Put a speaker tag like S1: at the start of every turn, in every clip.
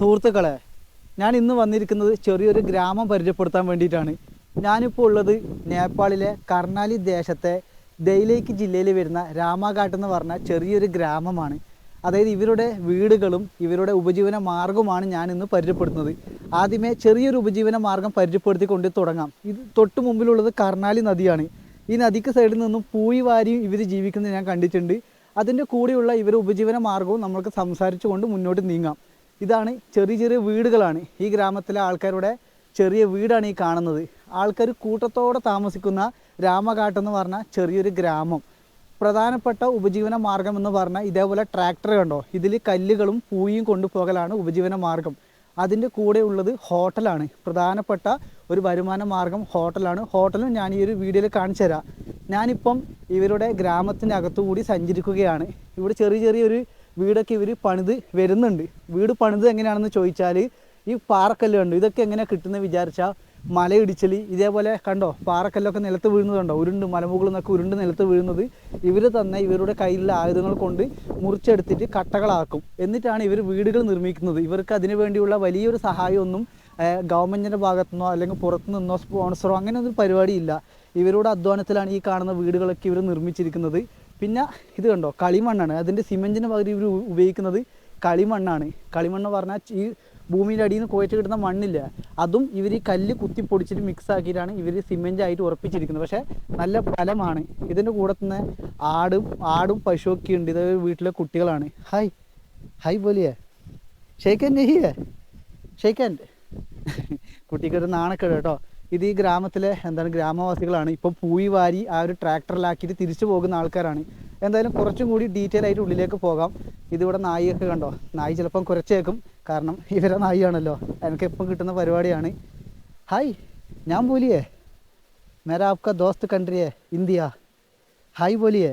S1: സുഹൃത്തുക്കളെ ഞാൻ ഇന്ന് വന്നിരിക്കുന്നത് ചെറിയൊരു ഗ്രാമം പരിചയപ്പെടുത്താൻ വേണ്ടിയിട്ടാണ്. ഞാനിപ്പോൾ ഉള്ളത് നേപ്പാളിലെ കർണാലി ദേശത്തെ ദൈലേക്ക് ജില്ലയിൽ വരുന്ന രാമാഘാട്ട് എന്ന് പറഞ്ഞ ചെറിയൊരു ഗ്രാമമാണ്. അതായത് ഇവരുടെ വീടുകളും ഇവരുടെ ഉപജീവന മാർഗവുമാണ് ഞാൻ ഇന്ന് പരിചയപ്പെടുത്തുന്നത്. ആദ്യമേ ചെറിയൊരു ഉപജീവന മാർഗം പരിചയപ്പെടുത്തിക്കൊണ്ട് തുടങ്ങാം. ഇത് തൊട്ട് മുമ്പിലുള്ളത് കർണാലി നദിയാണ്. ഈ നദിക്ക് സൈഡിൽ നിന്നും പൂയി വാരിയും ഇവർ ജീവിക്കുന്നത് ഞാൻ കണ്ടിട്ടുണ്ട്. അതിന്റെ കൂടെയുള്ള ഇവരുടെ ഉപജീവന മാർഗവും നമ്മൾക്ക് സംസാരിച്ചുകൊണ്ട് മുന്നോട്ട് നീങ്ങാം. ഇതാണ് ചെറിയ ചെറിയ വീടുകളാണ്. ഈ ഗ്രാമത്തിലെ ആൾക്കാരുടെ ചെറിയ വീടാണ് ഈ കാണുന്നത്. ആൾക്കാർ കൂട്ടത്തോടെ താമസിക്കുന്ന രാമഘാട്ട് എന്ന് പറഞ്ഞ ചെറിയൊരു ഗ്രാമം. പ്രധാനപ്പെട്ട ഉപജീവന മാർഗം എന്ന് പറഞ്ഞാൽ ഇതേപോലെ ട്രാക്ടർ കണ്ടോ? ഇതിൽ കല്ലുകളും പൂയും കൊണ്ടുപോകലാണ് ഉപജീവന മാർഗം. അതിന്റെ കൂടെ ഉള്ളത് ഹോട്ടലാണ്. പ്രധാനപ്പെട്ട ഒരു വരുമാന മാർഗം ഹോട്ടലാണ്. ഹോട്ടലും ഞാൻ ഈ ഒരു വീഡിയോയിൽ കാണിച്ചു തരാം. ഞാനിപ്പം ഇവരുടെ ഗ്രാമത്തിന്റെ അകത്തുകൂടി സഞ്ചരിക്കുകയാണ്. ഇവിടെ ചെറിയ ചെറിയൊരു വീടൊക്കെ ഇവർ പണിത് വരുന്നുണ്ട്. വീട് പണിത് എങ്ങനെയാണെന്ന് ചോദിച്ചാൽ ഈ പാറക്കല്ല് കണ്ടു? ഇതൊക്കെ എങ്ങനെയാണ് കിട്ടുന്നത് വിചാരിച്ചാൽ മലയിടിച്ചൽ ഇതേപോലെ കണ്ടോ? പാറക്കല്ലൊക്കെ നിലത്ത് വീഴുന്നത് കണ്ടോ? ഉരുണ്ട് മലമുകളിൽ ഉരുണ്ട് നിലത്ത് വീഴുന്നത്. ഇവർ തന്നെ ഇവരുടെ കയ്യിലുള്ള ആയുധങ്ങൾ കൊണ്ട് മുറിച്ചെടുത്തിട്ട് കട്ടകളാക്കും. എന്നിട്ടാണ് ഇവർ വീടുകൾ നിർമ്മിക്കുന്നത്. ഇവർക്ക് അതിനു വേണ്ടിയുള്ള വലിയൊരു സഹായമൊന്നും ഗവൺമെന്റിന്റെ ഭാഗത്തുനിന്നോ അല്ലെങ്കിൽ പുറത്തു നിന്നോ സ്പോൺസറോ അങ്ങനെ ഒരു പരിപാടിയില്ല. ഇവരുടെ അധ്വാനത്തിലാണ് ഈ കാണുന്ന വീടുകളൊക്കെ ഇവർ നിർമ്മിച്ചിരിക്കുന്നത്. പിന്നെ ഇത് കണ്ടോ കളിമണ്ണാണ്. അതിന്റെ സിമെന്റിന് പകരം ഇവർ ഉപയോഗിക്കുന്നത് കളിമണ്ണാണ്. കളിമണ്ണ് പറഞ്ഞാൽ ഈ ഭൂമിയുടെ അടിയിൽ നിന്ന് കുഴച്ച് കിട്ടുന്ന മണ്ണില്ല. അതും ഇവർ ഈ കല്ല് കുത്തി പൊടിച്ചിട്ട് മിക്സ് ആക്കിയിട്ടാണ് ഇവർ സിമെന്റ് ആയിട്ട് ഉറപ്പിച്ചിരിക്കുന്നത്. പക്ഷേ നല്ല ഫലമാണ്. ഇതിന്റെ കൂടെ തന്നെ ആടും ആടും പശുവൊക്കെ ഉണ്ട്. ഇത് വീട്ടിലെ കുട്ടികളാണ്. ഹായ്. ഹായ് പോലെയേ. ഷെയ്ക്കൻ നെഹിയേ ഷെയ്ക്കൻ കുട്ടിക്കൊരു നാണക്കേട് കേട്ടോ. ഇത് ഈ ഗ്രാമത്തിലെ എന്താണ് ഗ്രാമവാസികളാണ്. ഇപ്പോൾ പൂയി വാരി ആ ഒരു ട്രാക്ടറിലാക്കിയിട്ട് തിരിച്ചു പോകുന്ന ആൾക്കാരാണ്. എന്തായാലും കുറച്ചും കൂടി ഡീറ്റെയിൽ ആയിട്ട് ഉള്ളിലേക്ക് പോകാം. ഇതിവിടെ നായിയൊക്കെ കണ്ടോ? നായി ചിലപ്പം കുറച്ചേക്കും കാരണം ഇവരെ നായിയാണല്ലോ. എനിക്ക് എപ്പം കിട്ടുന്ന പരിപാടിയാണ്. ഹായ് ഞാൻ ബോലിയേ മേരാ ആപ്ക ദോസ്ത് കൺട്രിയേ ഇന്ത്യ. ഹായ് ബോലിയേ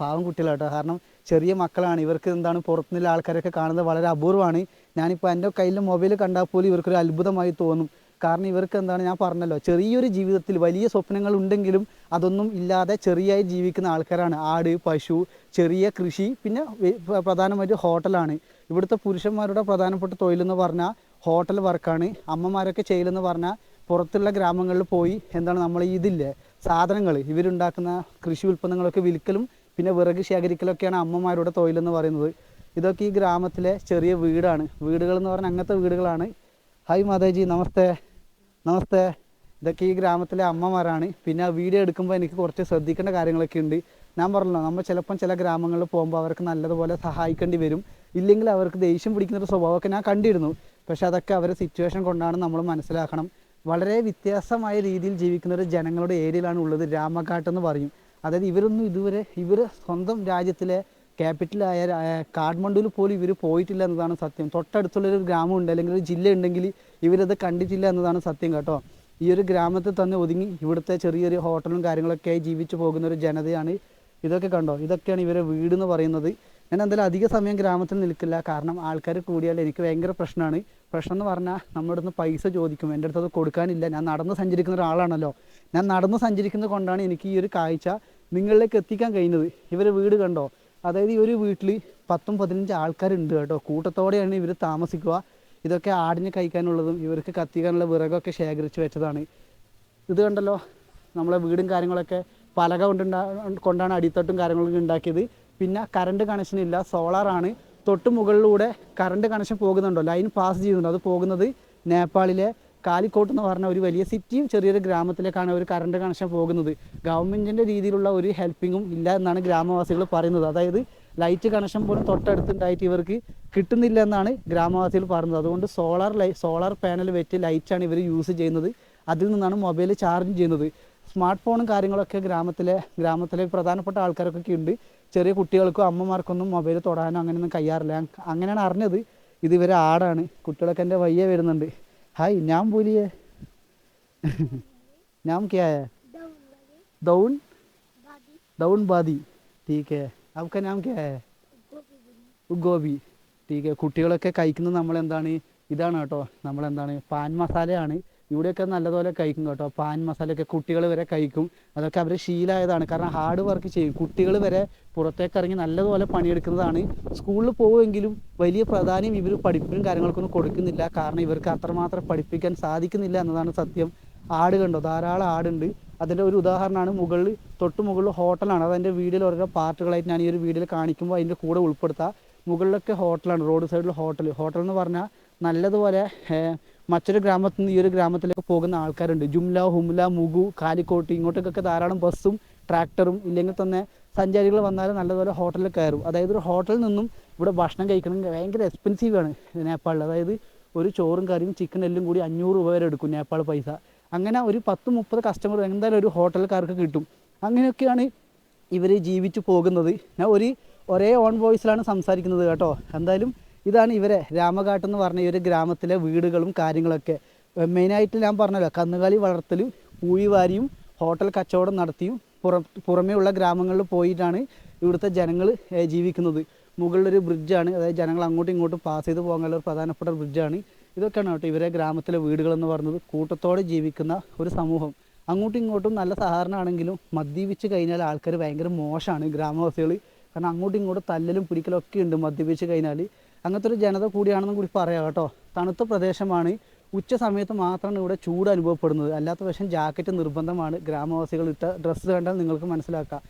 S1: പാവം കുട്ടികളാട്ടോ. കാരണം ചെറിയ മക്കളാണ്. ഇവർക്ക് എന്താണ് പുറത്തുനിന്നുള്ള ആൾക്കാരൊക്കെ കാണുന്നത് വളരെ അപൂർവമാണ്. ഞാനിപ്പോൾ എന്റെ കയ്യിൽ മൊബൈൽ കണ്ടാൽ പോലും ഇവർക്കൊരു അത്ഭുതമായി തോന്നും. കാരണം ഇവർക്ക് എന്താണ് ഞാൻ പറഞ്ഞല്ലോ ചെറിയൊരു ജീവിതത്തിൽ വലിയ സ്വപ്നങ്ങൾ ഉണ്ടെങ്കിലും അതൊന്നും ഇല്ലാതെ ചെറിയായി ജീവിക്കുന്ന ആൾക്കാരാണ്. ആട് പശു ചെറിയ കൃഷി പിന്നെ പ്രധാനമായിട്ട് ഹോട്ടലാണ്. ഇവിടുത്തെ പുരുഷന്മാരുടെ പ്രധാനപ്പെട്ട തൊഴിലെന്ന് പറഞ്ഞാൽ ഹോട്ടൽ വർക്കാണ്. അമ്മമാരൊക്കെ ചെയ്യലെന്ന് പറഞ്ഞാൽ പുറത്തുള്ള ഗ്രാമങ്ങളിൽ പോയി എന്താണ് നമ്മൾ ഇതില്ലേ സാധനങ്ങൾ ഇവരുണ്ടാക്കുന്ന കൃഷി ഉൽപ്പന്നങ്ങളൊക്കെ വിൽക്കലും പിന്നെ വിറക് ശേഖരിക്കലൊക്കെയാണ് അമ്മമാരുടെ തൊഴിലെന്ന് പറയുന്നത്. ഇതൊക്കെ ഈ ഗ്രാമത്തിലെ ചെറിയ വീടാണ്. വീടുകൾ എന്ന് പറഞ്ഞാൽ അങ്ങനത്തെ വീടുകളാണ്. ഹായ് മാതാജി നമസ്തേ. നമസ്തേ. ഇതൊക്കെ ഈ ഗ്രാമത്തിലെ അമ്മമാരാണ്. പിന്നെ വീഡിയോ എടുക്കുമ്പോൾ എനിക്ക് കുറച്ച് ശ്രദ്ധിക്കേണ്ട കാര്യങ്ങളൊക്കെ ഉണ്ട്. ഞാൻ പറഞ്ഞല്ലോ നമ്മൾ ചിലപ്പം ചില ഗ്രാമങ്ങളിൽ പോകുമ്പോൾ അവർക്ക് നല്ലതുപോലെ സഹായിക്കേണ്ടി വരും. ഇല്ലെങ്കിൽ അവർക്ക് ദേഷ്യം പിടിക്കുന്ന ഒരു സ്വഭാവമൊക്കെ ഞാൻ കണ്ടിരുന്നു. പക്ഷേ അതൊക്കെ അവരുടെ സിറ്റുവേഷൻ കൊണ്ടാണ് നമ്മൾ മനസ്സിലാക്കണം. വളരെ വ്യത്യാസമായ രീതിയിൽ ജീവിക്കുന്ന ഒരു ജനങ്ങളുടെ ഏരിയയിലാണ് ഉള്ളത് രാമഘാട്ട് എന്ന് പറയും. അതായത് ഇവരൊന്നും ഇതുവരെ ഇവർ സ്വന്തം രാജ്യത്തിലെ ക്യാപിറ്റലായ കാഠ്മണ്ഡുവിൽ പോലും ഇവർ പോയിട്ടില്ല എന്നതാണ് സത്യം. തൊട്ടടുത്തുള്ളൊരു ഗ്രാമം ഉണ്ട് അല്ലെങ്കിൽ ഒരു ജില്ല ഉണ്ടെങ്കിൽ ഇവരത് കണ്ടിട്ടില്ല എന്നതാണ് സത്യം കേട്ടോ. ഈ ഒരു ഗ്രാമത്തിൽ തന്നെ ഒതുങ്ങി ഇവിടുത്തെ ചെറിയൊരു ഹോട്ടലും കാര്യങ്ങളൊക്കെ ആയി ജീവിച്ചു പോകുന്ന ഒരു ജനതയാണ് ഇതൊക്കെ കണ്ടോ? ഇതൊക്കെയാണ് ഇവരെ വീട് എന്ന് പറയുന്നത്. ഞാൻ എന്തായാലും അധിക സമയം ഗ്രാമത്തിൽ നിൽക്കില്ല. കാരണം ആൾക്കാർ കൂടിയാൽ എനിക്ക് ഭയങ്കര പ്രശ്നമാണ്. പ്രശ്നം എന്ന് പറഞ്ഞാൽ നമ്മുടെ അടുത്ത് പൈസ ചോദിക്കും. എന്റെ അടുത്ത് അത് കൊടുക്കാനില്ല. ഞാൻ നടന്ന് സഞ്ചരിക്കുന്ന ഒരാളാണല്ലോ. ഞാൻ നടന്ന് സഞ്ചരിക്കുന്നത് കൊണ്ടാണ് എനിക്ക് ഈ ഒരു കാഴ്ച നിങ്ങളിലേക്ക് എത്തിക്കാൻ കഴിയുന്നത് ഇവരെ വീട് കണ്ടോ? അതായത് ഈ ഒരു വീട്ടിൽ പത്തും പതിനഞ്ച് ആൾക്കാരുണ്ട് കേട്ടോ. കൂട്ടത്തോടെയാണ് ഇവർ താമസിക്കുക. ഇതൊക്കെ ആടിന് കഴിക്കാനുള്ളതും ഇവർക്ക് കത്തിക്കാനുള്ള വിറകൊക്കെ ശേഖരിച്ച് വെച്ചതാണ്. ഇത് കണ്ടല്ലോ നമ്മളെ വീടും കാര്യങ്ങളൊക്കെ പലക കൊണ്ടുണ്ടാ കൊണ്ടാണ് അടിത്തട്ടും കാര്യങ്ങളൊക്കെ ഉണ്ടാക്കിയത്. പിന്നെ കറണ്ട് കണക്ഷൻ ഇല്ല സോളാറാണ് തൊട്ട് മുകളിലൂടെ കറണ്ട് കണക്ഷൻ പോകുന്നുണ്ടോ ലൈൻ പാസ് ചെയ്യുന്നുണ്ട്. അത് പോകുന്നത് നേപ്പാളിലെ കാലിക്കോട്ട് എന്ന് പറഞ്ഞ ഒരു വലിയ സിറ്റിയും ചെറിയൊരു ഗ്രാമത്തിലേക്കാണ് ഒരു കറണ്ട് കണക്ഷൻ പോകുന്നത്. ഗവൺമെന്റിന്റെ രീതിയിലുള്ള ഒരു ഹെൽപ്പിങ്ങും ഇല്ല എന്നാണ് ഗ്രാമവാസികൾ പറയുന്നത്. അതായത് ലൈറ്റ് കണക്ഷൻ പോലും തൊട്ടടുത്തുണ്ടായിട്ട് ഇവർക്ക് കിട്ടുന്നില്ല എന്നാണ് ഗ്രാമവാസികൾ പറയുന്നത്. അതുകൊണ്ട് സോളാർ ലൈ സോളാർ പാനൽ വെച്ച് ലൈറ്റാണ് ഇവർ യൂസ് ചെയ്യുന്നത്. അതിൽ നിന്നാണ് മൊബൈൽ ചാർജ് ചെയ്യുന്നത്. സ്മാർട്ട് ഫോണും കാര്യങ്ങളൊക്കെ ഗ്രാമത്തിലെ ഗ്രാമത്തിലെ പ്രധാനപ്പെട്ട ആൾക്കാരൊക്കെ ഉണ്ട്. ചെറിയ കുട്ടികൾക്കും അമ്മമാർക്കൊന്നും മൊബൈൽ തൊടാനോ അങ്ങനെയൊന്നും കഴിയാറില്ല. അങ്ങനെയാണ് അറിഞ്ഞത്. ഇത് ഇവരെ ആടാണ്. കുട്ടികളൊക്കെ എന്റെ വയ്യ വരുന്നുണ്ട്. ഹായ് ഞാൻ बोलिए नाम क्या है दौन दौन बादी ठीक है आपका नाम क्या है ഗോപി ടീക്ക് കുട്ടികളൊക്കെ കഴിക്കുന്നത് നമ്മൾ എന്താണ് ഇതാണ് കേട്ടോ നമ്മളെന്താണ് പാൻ മസാലയാണ് ഇവിടെയൊക്കെ നല്ലതുപോലെ കഴിക്കും കേട്ടോ. പാൻ മസാലയൊക്കെ കുട്ടികൾ വരെ കഴിക്കും. അതൊക്കെ അവർ ശീലമായതാണ് കാരണം ഹാർഡ് വർക്ക് ചെയ്യും. കുട്ടികൾ വരെ പുറത്തേക്ക് ഇറങ്ങി നല്ലതുപോലെ പണിയെടുക്കുന്നതാണ്. സ്കൂളിൽ പോവുമെങ്കിലും വലിയ പ്രാധാന്യം ഇവർ പഠിപ്പിനും കാര്യങ്ങൾക്കൊന്നും കൊടുക്കുന്നില്ല. കാരണം ഇവർക്ക് അത്രമാത്രം പഠിപ്പിക്കാൻ സാധിക്കുന്നില്ല എന്നതാണ് സത്യം. ആട് കണ്ടോ? ധാരാളം ആടുണ്ട്. അതിന്റെ ഒരു ഉദാഹരണമാണ് മുകളിൽ തൊട്ട് മുകളിൽ ഹോട്ടലാണ്. അത് എന്റെ വീഡിയോയിൽ ഓരോ പാർട്ടുകളായിട്ട് ഞാൻ ഈ ഒരു വീഡിയോയിൽ കാണിക്കുമ്പോൾ അതിന്റെ കൂടെ ഉൾപ്പെടുത്താം. മുകളിലൊക്കെ ഹോട്ടലാണ് റോഡ് സൈഡിൽ ഹോട്ടൽ ഹോട്ടൽ എന്ന് പറഞ്ഞാൽ നല്ലതുപോലെ മറ്റൊരു ഗ്രാമത്തിൽ നിന്ന് ഈ ഒരു ഗ്രാമത്തിലേക്ക് പോകുന്ന ആൾക്കാരുണ്ട്. ജുംല ഹുംല മുഗു കാലിക്കോട്ട് ഇങ്ങോട്ടേക്കൊക്കെ ധാരാളം ബസ്സും ട്രാക്ടറും ഇല്ലെങ്കിൽ തന്നെ സഞ്ചാരികൾ വന്നാൽ നല്ലതുപോലെ ഹോട്ടലിൽ കയറും. അതായത് ഒരു ഹോട്ടലിൽ നിന്നും ഇവിടെ ഭക്ഷണം കഴിക്കണമെങ്കിൽ ഭയങ്കര എക്സ്പെൻസീവ് ആണ് നേപ്പാളിൽ. അതായത് ഒരു ചോറും കറിയും ചിക്കൻ എല്ലാം കൂടി അഞ്ഞൂറ് രൂപ വരെ എടുക്കും നേപ്പാൾ പൈസ. അങ്ങനെ ഒരു പത്ത് മുപ്പത് കസ്റ്റമർ എന്തായാലും ഒരു ഹോട്ടൽക്കാർക്ക് കിട്ടും. അങ്ങനെയൊക്കെയാണ് ഇവർ ജീവിച്ചു പോകുന്നത്. ഞാൻ ഒരു ഒരേ ഓൺ വോയിസിലാണ് സംസാരിക്കുന്നത് കേട്ടോ. എന്തായാലും ഇതാണ് ഇവരെ രാമഘാട്ട് എന്ന് പറഞ്ഞ ഈ ഒരു ഗ്രാമത്തിലെ വീടുകളും കാര്യങ്ങളൊക്കെ. മെയിനായിട്ട് ഞാൻ പറഞ്ഞല്ലോ കന്നുകാലി വളർത്തലും പൂഴിവാരിയും ഹോട്ടൽ കച്ചവടം നടത്തിയും പുറം ഉള്ള ഗ്രാമങ്ങളിൽ പോയിട്ടാണ് ഇവിടുത്തെ ജനങ്ങൾ ജീവിക്കുന്നത്. മുകളിലൊരു ബ്രിഡ്ജാണ് അതായത് ജനങ്ങൾ അങ്ങോട്ടും ഇങ്ങോട്ടും പാസ് ചെയ്ത് പോകാനുള്ള ഒരു പ്രധാനപ്പെട്ട ബ്രിഡ്ജാണ്. ഇതൊക്കെയാണ് കേട്ടോ ഇവരെ ഗ്രാമത്തിലെ വീടുകളെന്ന് പറയുന്നത് കൂട്ടത്തോടെ ജീവിക്കുന്ന ഒരു സമൂഹം. അങ്ങോട്ടും ഇങ്ങോട്ടും നല്ല സഹകരണമാണെങ്കിലും മദ്യപിച്ച് കഴിഞ്ഞാൽ ആൾക്കാർ ഭയങ്കര മോശമാണ് ഗ്രാമവാസികൾ കാരണം അങ്ങോട്ടും ഇങ്ങോട്ടും തല്ലലും പിടിക്കലും ഒക്കെ ഉണ്ട് മദ്യപിച്ച് കഴിഞ്ഞാൽ അങ്ങനത്തെ ഒരു ജനത കൂടിയാണെന്നും കൂടി പറയാം കേട്ടോ. തണുത്ത പ്രദേശമാണ്. ഉച്ച സമയത്ത് മാത്രമാണ് ഇവിടെ ചൂട് അനുഭവപ്പെടുന്നത്. അല്ലാത്ത പക്ഷം ജാക്കറ്റ് നിർബന്ധമാണ്. ഗ്രാമവാസികൾ ഇട്ട ഡ്രസ്സ് കണ്ടാൽ നിങ്ങൾക്ക് മനസ്സിലാക്കാം.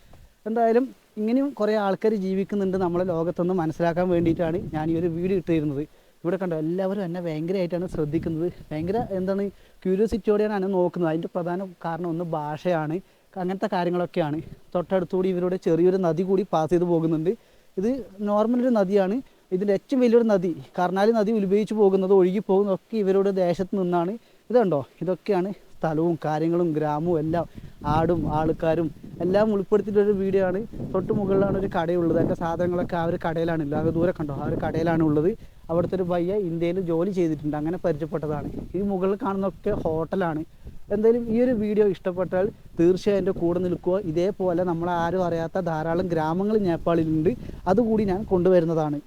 S1: എന്തായാലും ഇങ്ങനെയും കുറേ ആൾക്കാർ ജീവിക്കുന്നുണ്ട് നമ്മളെ ലോകത്തൊന്ന് മനസ്സിലാക്കാൻ വേണ്ടിയിട്ടാണ് ഞാൻ ഈ ഒരു വീഡിയോ ഇട്ടിരുന്നത്. ഇവിടെ കണ്ടോ എല്ലാവരും എന്നെ ഭയങ്കരമായിട്ടാണ് ശ്രദ്ധിക്കുന്നത്. ഭയങ്കര എന്താണ് ക്യൂരിയോസിറ്റിയോടെയാണ് എന്നെ നോക്കുന്നത്. അതിന്റെ പ്രധാന കാരണം ഒന്ന് ഭാഷയാണ്. അങ്ങനത്തെ കാര്യങ്ങളൊക്കെയാണ്. തൊട്ടടുത്തുകൂടി ഇവരുടെ ചെറിയൊരു നദി കൂടി പാസ് ചെയ്ത് പോകുന്നുണ്ട്. ഇത് നോർമൽ ഒരു നദിയാണ്. ഇതിന്റെ ഏറ്റവും വലിയൊരു നദി കർണാലി നദി ഉത്ഭവിച്ചു പോകുന്നത് ഒഴുകി പോകുന്നതൊക്കെ ഇവരുടെ ദേശത്ത് നിന്നാണ്. ഇതുണ്ടോ ഇതൊക്കെയാണ് സ്ഥലവും കാര്യങ്ങളും ഗ്രാമവും എല്ലാം. ആടും ആൾക്കാരും എല്ലാം ഉൾപ്പെടുത്തിയിട്ടൊരു വീഡിയോ ആണ്. തൊട്ട് മുകളിലാണ് ഒരു കടയുള്ളത്. അതിന്റെ സാധനങ്ങളൊക്കെ ആ ഒരു കടയിലാണ്. ഉള്ളത് ദൂരെ കണ്ടോ? ആ ഒരു കടയിലാണ് ഉള്ളത്. അവിടുത്തെ ഒരു പയ്യ ഇന്ത്യയിൽ ജോലി ചെയ്തിട്ടുണ്ട്. അങ്ങനെ പരിചയപ്പെട്ടതാണ്. ഈ മുകളിൽ കാണുന്നതൊക്കെ ഹോട്ടലാണ്. എന്തായാലും ഈ ഒരു വീഡിയോ ഇഷ്ടപ്പെട്ടാൽ തീർച്ചയായും എന്റെ കൂടെ നിൽക്കുക. ഇതേപോലെ നമ്മൾ ആരും അറിയാത്ത ധാരാളം ഗ്രാമങ്ങൾ നേപ്പാളിലുണ്ട്. അതുകൂടി ഞാൻ കൊണ്ടുവരുന്നതാണ്.